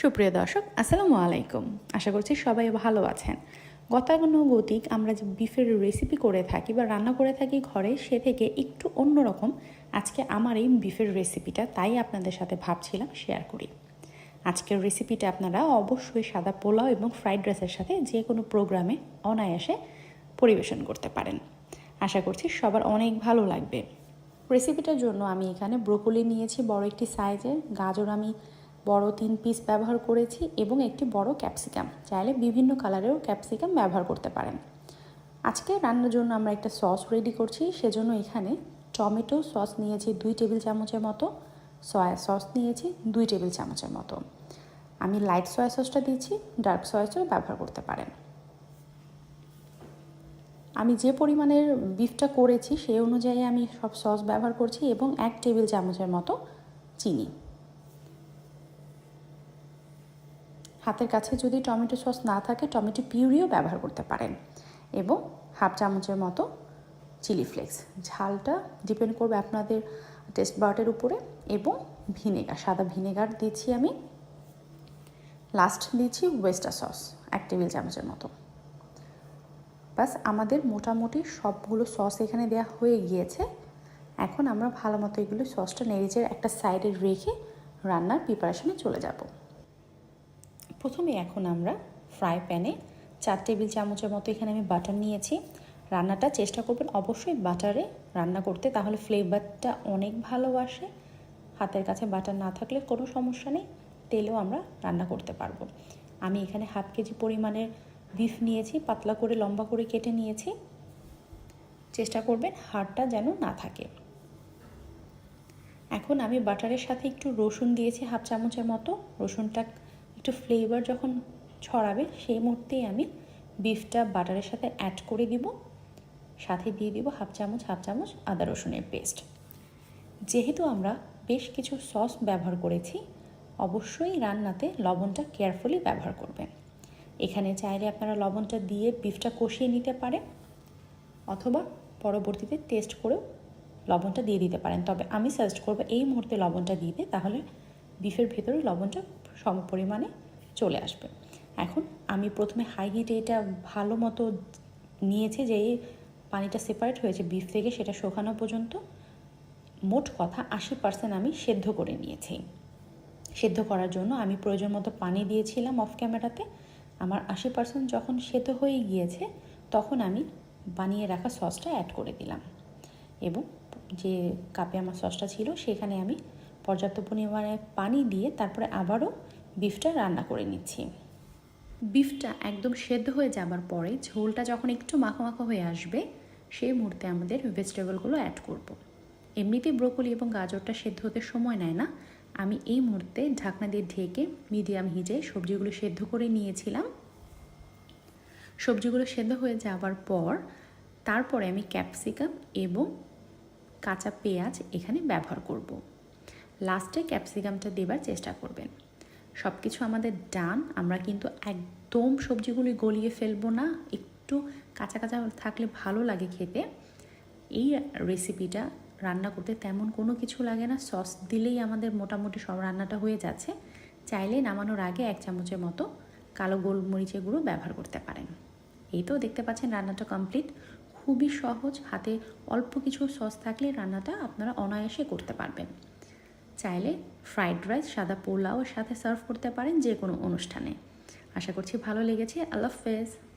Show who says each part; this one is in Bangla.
Speaker 1: সুপ্রিয় দর্শক, আসসালামু আলাইকুম। আশা করছি সবাই ভালো আছেন। গতানুগতিক আমরা যে বিফের রেসিপি করে থাকি বা রান্না করে থাকি ঘরে, সে থেকে একটু অন্যরকম আজকে আমার এই বিফের রেসিপিটা তাই আপনাদের সাথে ভাবছিলাম শেয়ার করি। আজকের রেসিপিটা আপনারা অবশ্যই সাদা পোলাও এবং ফ্রাইড রাইসের সাথে যে কোনো প্রোগ্রামে অনায়াসে পরিবেশন করতে পারেন। আশা করছি সবার অনেক ভালো লাগবে। রেসিপিটার জন্য আমি এখানে ব্রোকলি নিয়েছি, বড় একটি সাইজের গাজর আমি বড় তিন পিস ব্যবহার করেছি এবং একটি বড় ক্যাপসিকাম চাইলে বিভিন্ন কালারেরও ক্যাপসিকাম ব্যবহার করতে পারেন। আজকে রান্নার জন্য আমরা একটা সস রেডি করছি। সেজন্য এখানে টমেটো সস নিয়েছি দুই টেবিল চামচের মতো। সয়া সস নিয়েছি দুই টেবিল চামচের মতো। আমি লাইট সয়া সসটা দিয়েছি ডার্ক সয়া সসও ব্যবহার করতে পারেন। আমি যে পরিমাণের বিফটা করেছি, সেই অনুযায়ী আমি সব সস ব্যবহার করছি এবং এক টেবিল চামচের মতো চিনি। হাতের কাছে যদি টমেটো সস না থাকে, টমেটো পিউরিও ব্যবহার করতে পারেন। এবং হাফ চামচের মতো চিলি ফ্লেক্স। ঝালটা ডিপেন্ড করবে আপনাদের টেস্ট বার্টের উপরে এবং ভিনেগার। সাদা ভিনেগার দিচ্ছি আমি। লাস্ট দিচ্ছি ওয়েস্টার সস, এক টেবিল চামচের মতো। বাস আমাদের মোটামুটি সবগুলো সস এখানে দেওয়া হয়ে গিয়েছে। এখন আমরা ভালো মতো এগুলো সসটা নেড়েচেড়ে একটা সাইডে রেখে রান্নার প্রিপারেশনে চলে যাব। প্রথমে এখন আমরা ফ্রাই প্যানে চার টেবিল চামচের মতো এখানে আমি বাটার নিয়েছি। রান্নাটা চেষ্টা করবেন অবশ্যই বাটারে রান্না করতে, তাহলে ফ্লেভারটা অনেক ভালো আসে। হাতের কাছে বাটার না থাকলে কোনো সমস্যা নেই, তেলেও আমরা রান্না করতে পারব। আমি এখানে হাফ কেজি পরিমাণের বিফ নিয়েছি, পাতলা করে লম্বা করে কেটে নিয়েছি। চেষ্টা করবেন হাড়টা যেন না থাকে। এখন আমি বাটারের সাথে একটু রসুন দিয়েছি হাফ চামচের মতো। রসুনটা একটু ফ্লেভার যখন ছড়াবে, সেই মুহূর্তেই আমি বিফটা বাটারের সাথে অ্যাড করে দিব। সাথে দিয়ে দিব হাফ চামচ হাফ চামচ আদা রসুনের পেস্ট যেহেতু আমরা বেশ কিছু সস ব্যবহার করেছি, অবশ্যই রান্নাতে লবণটা কেয়ারফুলি ব্যবহার করবেন। এখানে চাইলে আপনারা লবণটা দিয়ে বিফটা কষিয়ে নিতে পারেন, অথবা পরবর্তীতে টেস্ট করেও লবণটা দিয়ে দিতে পারেন। তবে আমি সাজেস্ট করব এই মুহূর্তে লবণটা দিয়ে দিতে, তাহলে বিফের ভেতরে লবণটা সম পরিমাণে চলে আসবে। এখন আমি প্রথমে হাই হিটে এটা ভালো মতো নিয়েছি যে পানিটা সেপারেট হয়েছে বিফ থেকে, সেটা শোকানো পর্যন্ত। মোট কথা আশি পার্সেন্ট আমি সেদ্ধ করে নিয়েছি। সেদ্ধ করার জন্য আমি প্রয়োজন মতো পানি দিয়েছিলাম অফ ক্যামেরাতে আমার আশি পার্সেন্ট যখন সেদ্ধ হয়ে গিয়েছে, তখন আমি বানিয়ে রাখা সসটা অ্যাড করে দিলাম। এবং যে কাপে আমার সসটা ছিল, সেখানে আমি পর্যাপ্ত পরিমাণে পানি দিয়ে তারপরে আবারও বিফটা রান্না করে নিচ্ছি বিফটা একদম সেদ্ধ হয়ে যাবার পরে ঝোলটা যখন একটু মাখো মাখো হয়ে আসবে সেই মুহূর্তে আমাদের ভেজিটেবলগুলো অ্যাড করব। এমনিতেই ব্রোকলি এবং গাজরটা সেদ্ধ হতে সময় নেয় না আমি এই মুহূর্তে ঢাকনা দিয়ে ঢেকে মিডিয়াম হিটে সবজিগুলো সেদ্ধ করে নিয়েছিলাম সবজিগুলো সেদ্ধ হয়ে যাওয়ার পর তারপরে আমি ক্যাপসিকাম এবং কাঁচা পেঁয়াজ এখানে ব্যবহার করব। লাস্টে ক্যাপসিকামটা দেবার চেষ্টা করবেন। সব কিছু আমাদের ডান, আমরা কিন্তু একদম সবজিগুলি গলিয়ে ফেলব না, একটু কাঁচা কাঁচা থাকলে ভালো লাগে খেতে। এই রেসিপিটা রান্না করতে তেমন কোনো কিছু লাগে না সস দিলেই আমাদের মোটামুটি সব রান্নাটা হয়ে যাচ্ছে। চাইলে নামানোর আগে এক চামচের মতো কালো গোলমরিচের গুঁড়ো ব্যবহার করতে পারেন। এই তো দেখতে পাচ্ছেন রান্নাটা কমপ্লিট খুবই সহজ, হাতে অল্প কিছু সস থাকলে রান্নাটা আপনারা অনায়াসে করতে পারবেন। চাইলে ফ্রাইড রাইস সাদা পোলাও সাথে সার্ভ করতে পারেন যে কোনো অনুষ্ঠানে। আশা করছি ভালো লেগেছে। আল্লাহ হাফেজ।